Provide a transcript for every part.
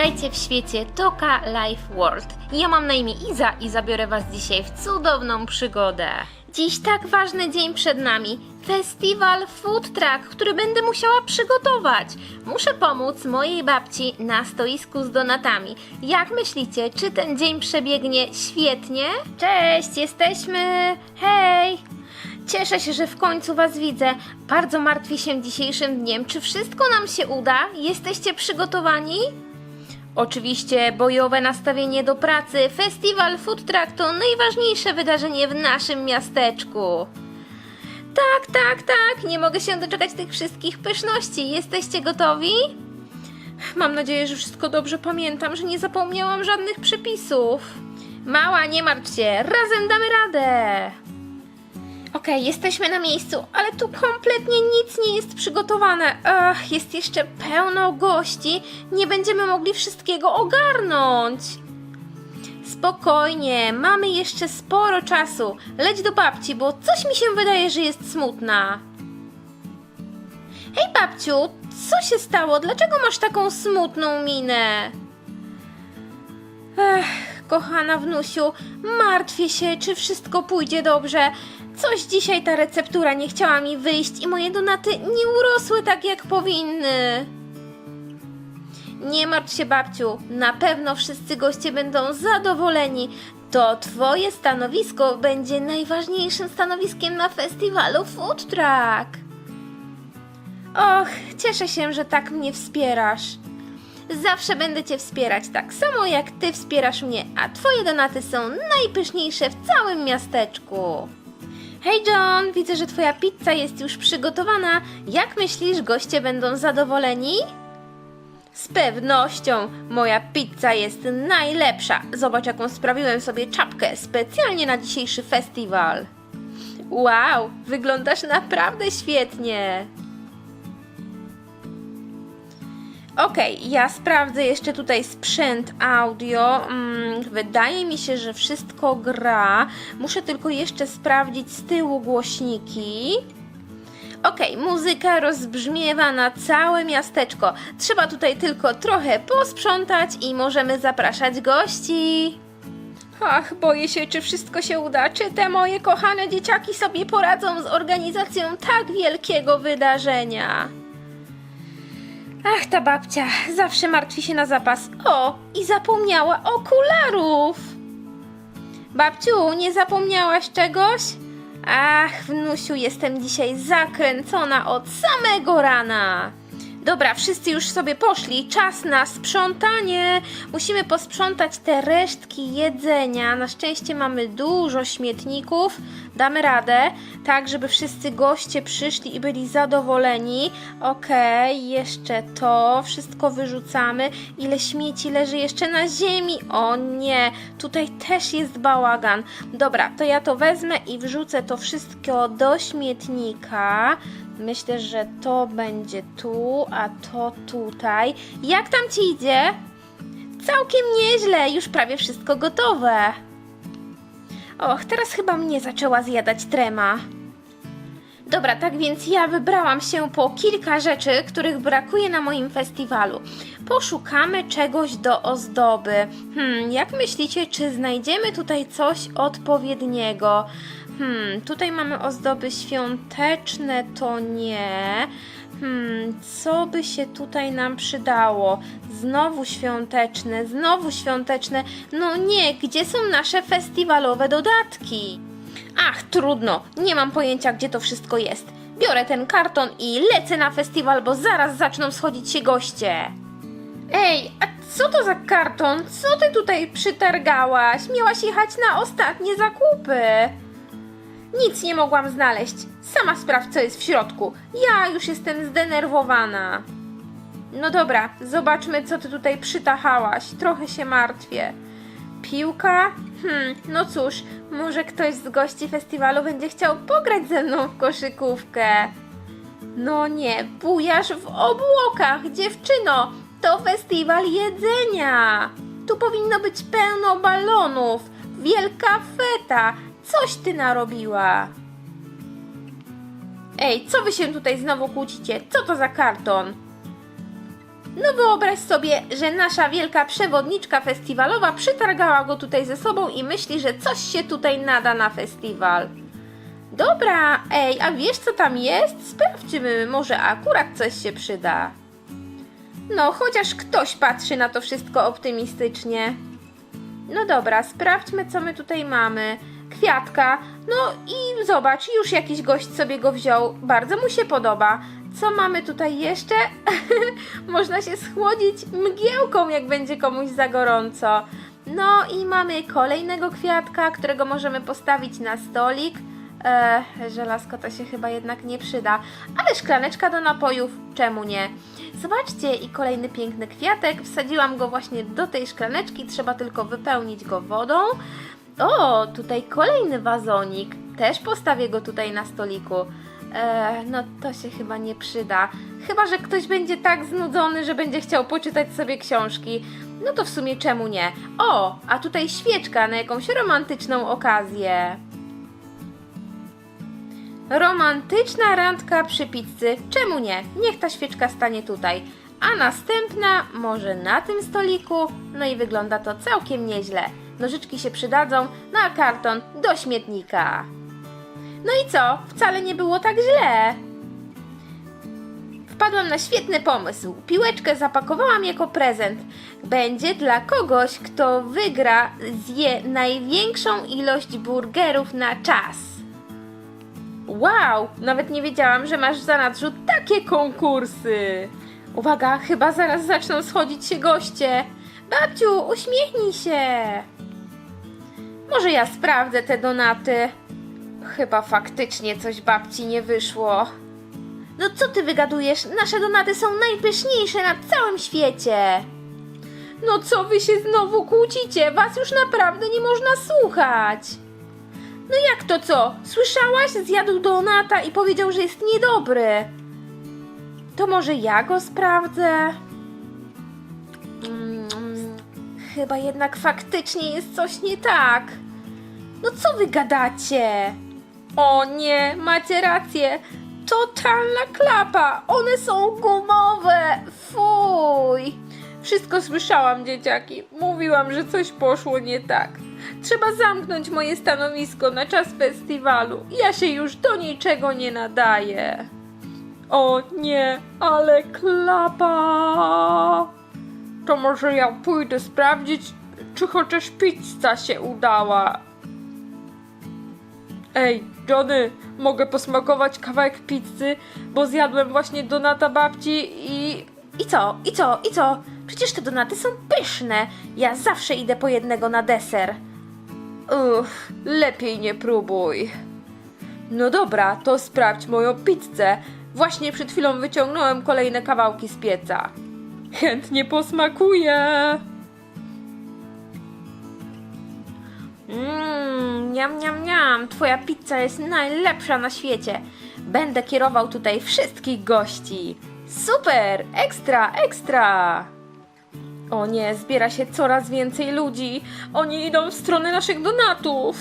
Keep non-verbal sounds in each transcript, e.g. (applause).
Witajcie w świecie Toka Life World. Ja mam na imię Iza i zabiorę Was dzisiaj w cudowną przygodę. Dziś tak ważny dzień przed nami. Festiwal Food Truck, który będę musiała przygotować. Muszę pomóc mojej babci na stoisku z donatami. Jak myślicie, czy ten dzień przebiegnie świetnie? Cześć, jesteśmy! Hej! Cieszę się, że w końcu Was widzę. Bardzo martwię się dzisiejszym dniem. Czy wszystko nam się uda? Jesteście przygotowani? Oczywiście bojowe nastawienie do pracy. Festiwal Food Truck to najważniejsze wydarzenie w naszym miasteczku. Tak, tak, tak. Nie mogę się doczekać tych wszystkich pyszności. Jesteście gotowi? Mam nadzieję, że wszystko dobrze pamiętam, że nie zapomniałam żadnych przepisów. Mała, nie martw się. Razem damy radę. Okej, jesteśmy na miejscu, ale tu kompletnie nic nie jest przygotowane. Ach, jest jeszcze pełno gości. Nie będziemy mogli wszystkiego ogarnąć. Spokojnie, mamy jeszcze sporo czasu. Leć do babci, bo coś mi się wydaje, że jest smutna. Hej babciu, co się stało? Dlaczego masz taką smutną minę? Ech, kochana wnusiu, martwię się, czy wszystko pójdzie dobrze. Coś dzisiaj ta receptura nie chciała mi wyjść i moje donaty nie urosły tak jak powinny. Nie martw się, babciu, na pewno wszyscy goście będą zadowoleni. To twoje stanowisko będzie najważniejszym stanowiskiem na festiwalu Food Truck. Och, cieszę się, że tak mnie wspierasz. Zawsze będę Cię wspierać, tak samo jak Ty wspierasz mnie, a Twoje donaty są najpyszniejsze w całym miasteczku. Hej John, widzę, że Twoja pizza jest już przygotowana. Jak myślisz, goście będą zadowoleni? Z pewnością moja pizza jest najlepsza. Zobacz, jaką sprawiłem sobie czapkę specjalnie na dzisiejszy festiwal. Wow, wyglądasz naprawdę świetnie. Okej, ja sprawdzę jeszcze tutaj sprzęt audio. Mm, wydaje mi się, że wszystko gra. Muszę tylko jeszcze sprawdzić z tyłu głośniki. Okej, muzyka rozbrzmiewa na całe miasteczko. Trzeba tutaj tylko trochę posprzątać i możemy zapraszać gości. Ach, boję się, czy wszystko się uda, czy te moje kochane dzieciaki sobie poradzą z organizacją tak wielkiego wydarzenia. Ach, ta babcia zawsze martwi się na zapas. O, i zapomniała okularów. Babciu, nie zapomniałaś czegoś? Ach, wnusiu, jestem dzisiaj zakręcona od samego rana. Dobra, wszyscy już sobie poszli. Czas na sprzątanie. Musimy posprzątać te resztki jedzenia. Na szczęście mamy dużo śmietników. Damy radę, tak żeby wszyscy goście przyszli i byli zadowoleni. Okej, jeszcze to. Wszystko wyrzucamy. Ile śmieci leży jeszcze na ziemi? O nie, tutaj też jest bałagan. Dobra, to ja to wezmę i wrzucę to wszystko do śmietnika. Myślę, że to będzie tu, a to tutaj. Jak tam ci idzie? Całkiem nieźle, już prawie wszystko gotowe. Och, teraz chyba mnie zaczęła zjadać trema. Dobra, tak więc ja wybrałam się po kilka rzeczy, których brakuje na moim festiwalu. Poszukamy czegoś do ozdoby. Hmm, jak myślicie, czy znajdziemy tutaj coś odpowiedniego? Hmm, tutaj mamy ozdoby świąteczne, to nie. Hmm, co by się tutaj nam przydało? Znowu świąteczne, znowu świąteczne. No nie, gdzie są nasze festiwalowe dodatki? Ach, trudno, nie mam pojęcia, gdzie to wszystko jest. Biorę ten karton i lecę na festiwal, bo zaraz zaczną schodzić się goście. Ej, a co to za karton? Co ty tutaj przytargałaś? Miałaś jechać na ostatnie zakupy. Nic nie mogłam znaleźć. Sama sprawdź, co jest w środku. Ja już jestem zdenerwowana. No dobra, zobaczmy, co ty tutaj przytachałaś. Trochę się martwię. Piłka? Hmm, no cóż, może ktoś z gości festiwalu będzie chciał pograć ze mną w koszykówkę. No nie, bujasz w obłokach, dziewczyno! To festiwal jedzenia! Tu powinno być pełno balonów, wielka feta. Coś ty narobiła. Ej, co wy się tutaj znowu kłócicie? Co to za karton? No wyobraź sobie, że nasza wielka przewodniczka festiwalowa przytargała go tutaj ze sobą i myśli, że coś się tutaj nada na festiwal. Dobra, ej, a wiesz co tam jest? Sprawdźmy, może akurat coś się przyda. No, chociaż ktoś patrzy na to wszystko optymistycznie. No dobra, sprawdźmy, co my tutaj mamy. Kwiatka. No i zobacz, już jakiś gość sobie go wziął. Bardzo mu się podoba. Co mamy tutaj jeszcze? (laughs) Można się schłodzić mgiełką, jak będzie komuś za gorąco. No i mamy kolejnego kwiatka, którego możemy postawić na stolik. E, żelazko to się chyba jednak nie przyda, ale szklaneczka do napojów, czemu nie? Zobaczcie, i kolejny piękny kwiatek. Wsadziłam go właśnie do tej szklaneczki, trzeba tylko wypełnić go wodą. O, tutaj kolejny wazonik. Też postawię go tutaj na stoliku. E, no to się chyba nie przyda. Chyba, że ktoś będzie tak znudzony, że będzie chciał poczytać sobie książki. No to w sumie czemu nie? O, a tutaj świeczka na jakąś romantyczną okazję. Romantyczna randka przy pizzy. Czemu nie? Niech ta świeczka stanie tutaj. A następna może na tym stoliku. No i wygląda to całkiem nieźle. Nożyczki się przydadzą, no a karton do śmietnika. No i co? Wcale nie było tak źle. Wpadłam na świetny pomysł. Piłeczkę zapakowałam jako prezent. Będzie dla kogoś, kto wygra, zje największą ilość burgerów na czas. Wow, nawet nie wiedziałam, że masz w zanadrzu takie konkursy. Uwaga, chyba zaraz zaczną schodzić się goście. Babciu, uśmiechnij się. Może ja sprawdzę te donaty. Chyba faktycznie coś babci nie wyszło. No co ty wygadujesz? Nasze donaty są najpyszniejsze na całym świecie. No co wy się znowu kłócicie? Was już naprawdę nie można słuchać. No jak to co? Słyszałaś? Zjadł donata i powiedział, że jest niedobry. To może ja go sprawdzę? Mm, chyba jednak faktycznie jest coś nie tak. No co wy gadacie? O nie, macie rację. Totalna klapa. One są gumowe. Fuj. Wszystko słyszałam, dzieciaki. Mówiłam, że coś poszło nie tak. Trzeba zamknąć moje stanowisko na czas festiwalu. Ja się już do niczego nie nadaję. O nie, ale klapa. To może ja pójdę sprawdzić, czy chociaż pizza się udała. Ej, Johnny, mogę posmakować kawałek pizzy, bo zjadłem właśnie donata babci i... I co? I co? I co? Przecież te donaty są pyszne. Ja zawsze idę po jednego na deser. Uff, lepiej nie próbuj. No dobra, to sprawdź moją pizzę. Właśnie przed chwilą wyciągnąłem kolejne kawałki z pieca. Chętnie posmakuję. Mmm, niam, niam, niam. Twoja pizza jest najlepsza na świecie. Będę kierował tutaj wszystkich gości. Super, ekstra, ekstra. O nie, zbiera się coraz więcej ludzi. Oni idą w stronę naszych donatów.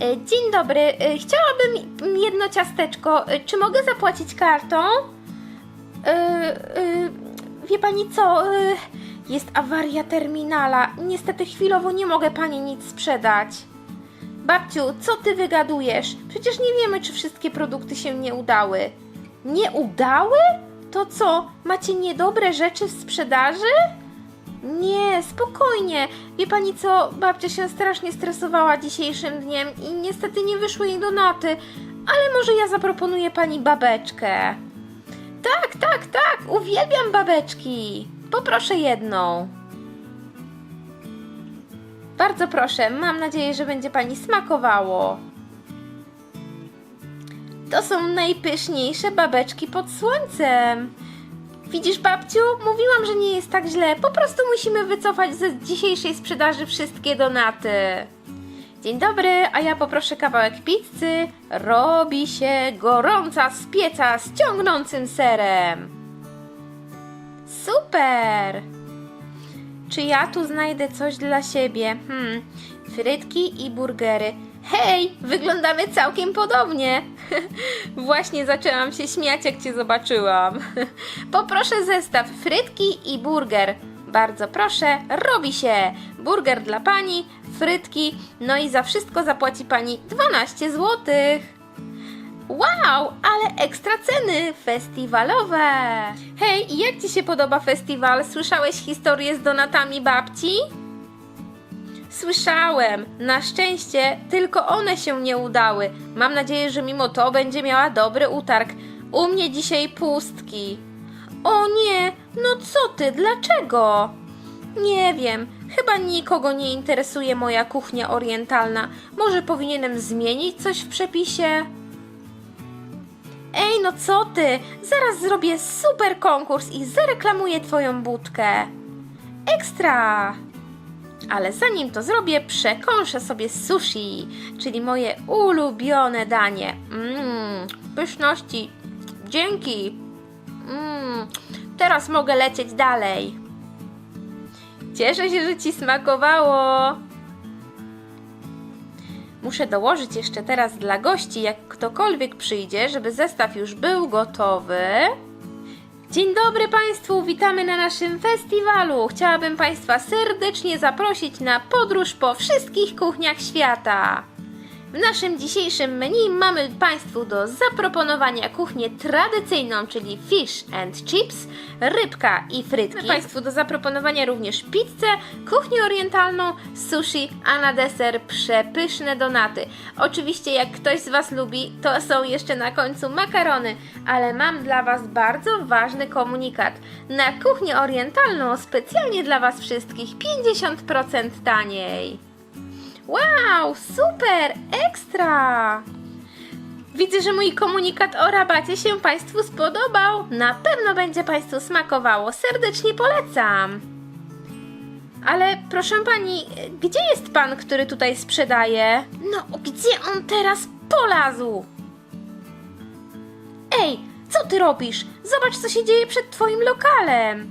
E, Dzień dobry, e, chciałabym jedno ciasteczko. E, Czy mogę zapłacić kartą? Wie pani co? Jest awaria terminala. Niestety chwilowo nie mogę pani nic sprzedać. Babciu, co ty wygadujesz? Przecież nie wiemy, czy wszystkie produkty się nie udały. Nie udały? To co? Macie niedobre rzeczy w sprzedaży? Nie, spokojnie. Wie pani co, babcia się strasznie stresowała dzisiejszym dniem i niestety nie wyszły jej donaty, ale może ja zaproponuję pani babeczkę. Tak, tak, tak, uwielbiam babeczki. Poproszę jedną. Bardzo proszę, mam nadzieję, że będzie pani smakowało. To są najpyszniejsze babeczki pod słońcem. Widzisz, babciu? Mówiłam, że nie jest tak źle. Po prostu musimy wycofać ze dzisiejszej sprzedaży wszystkie donaty. Dzień dobry, a ja poproszę kawałek pizzy. Robi się gorąca z pieca z ciągnącym serem. Super! Czy ja tu znajdę coś dla siebie? Hmm, frytki i burgery. Hej, wyglądamy całkiem podobnie. (laughs) Właśnie zaczęłam się śmiać, jak cię zobaczyłam. (laughs) Poproszę zestaw frytki i burger. Bardzo proszę, robi się. Burger dla pani, frytki, no i za wszystko zapłaci pani 12 złotych. Wow, ale ekstra ceny festiwalowe! Hej, jak Ci się podoba festiwal? Słyszałeś historię z donatami babci? Słyszałem. Na szczęście tylko one się nie udały. Mam nadzieję, że mimo to będzie miała dobry utarg. U mnie dzisiaj pustki. O nie, no co ty, dlaczego? Nie wiem, chyba nikogo nie interesuje moja kuchnia orientalna. Może powinienem zmienić coś w przepisie? Ej, no co ty? Zaraz zrobię super konkurs i zareklamuję twoją budkę. Ekstra! Ale zanim to zrobię, przekąszę sobie sushi, czyli moje ulubione danie. Mmm, pyszności. Dzięki. Mmm, teraz mogę lecieć dalej. Cieszę się, że ci smakowało. Muszę dołożyć jeszcze teraz dla gości, jak ktokolwiek przyjdzie, żeby zestaw już był gotowy. Dzień dobry Państwu, witamy na naszym festiwalu. Chciałabym Państwa serdecznie zaprosić na podróż po wszystkich kuchniach świata. W naszym dzisiejszym menu mamy Państwu do zaproponowania kuchnię tradycyjną, czyli fish and chips, rybka i frytki. Mamy Państwu do zaproponowania również pizzę, kuchnię orientalną, sushi, a na deser przepyszne donaty. Oczywiście jak ktoś z Was lubi, to są jeszcze na końcu makarony, ale mam dla Was bardzo ważny komunikat. Na kuchnię orientalną specjalnie dla Was wszystkich 50% taniej. Wow, super, ekstra! Widzę, że mój komunikat o rabacie się Państwu spodobał. Na pewno będzie Państwu smakowało. Serdecznie polecam. Ale proszę Pani, gdzie jest Pan, który tutaj sprzedaje? No, gdzie on teraz polazł? Ej, co Ty robisz? Zobacz, co się dzieje przed Twoim lokalem.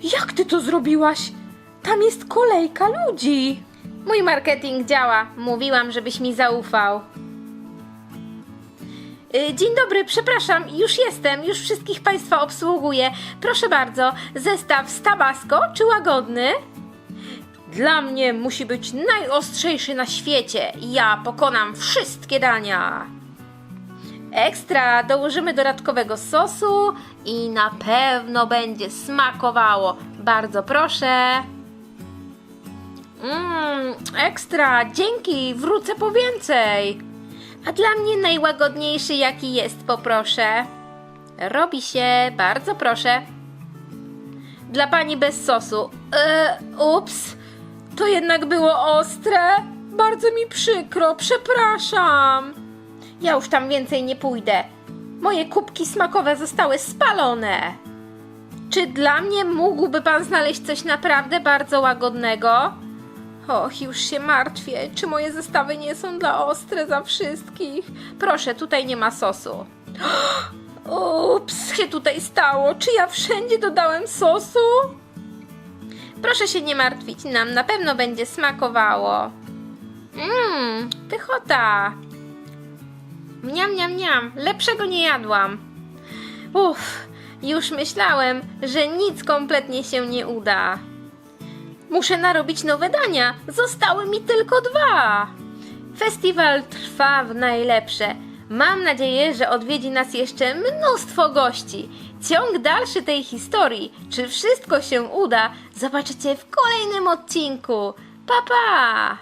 (gasps) Jak Ty to zrobiłaś? Tam jest kolejka ludzi. Mój marketing działa. Mówiłam, żebyś mi zaufał. Y, Dzień dobry, przepraszam, już jestem, już wszystkich Państwa obsługuję. Proszę bardzo, zestaw z tabasco czy łagodny? Dla mnie musi być najostrzejszy na świecie. Ja pokonam wszystkie dania. Ekstra, dołożymy dodatkowego sosu i na pewno będzie smakowało. Bardzo proszę. Mmm, ekstra, dzięki, wrócę po więcej. A dla mnie najłagodniejszy jaki jest, poproszę. Robi się, bardzo proszę. Dla pani bez sosu. E, ups, to jednak było ostre. Bardzo mi przykro, przepraszam. Ja już tam więcej nie pójdę. Moje kubki smakowe zostały spalone. Czy dla mnie mógłby pan znaleźć coś naprawdę bardzo łagodnego? Och, już się martwię. Czy moje zestawy nie są dla ostre za wszystkich? Proszę, tutaj nie ma sosu. (gasps) Ups, się tutaj stało? Czy ja wszędzie dodałem sosu? Proszę się nie martwić, nam na pewno będzie smakowało. Mmm, pychota. Mniam, mniam, mniam. Lepszego nie jadłam. Uff, już myślałem, że nic kompletnie się nie uda. Muszę narobić nowe dania. Zostały mi tylko dwa. Festiwal trwa w najlepsze. Mam nadzieję, że odwiedzi nas jeszcze mnóstwo gości. Ciąg dalszy tej historii, czy wszystko się uda, zobaczycie w kolejnym odcinku. Pa pa!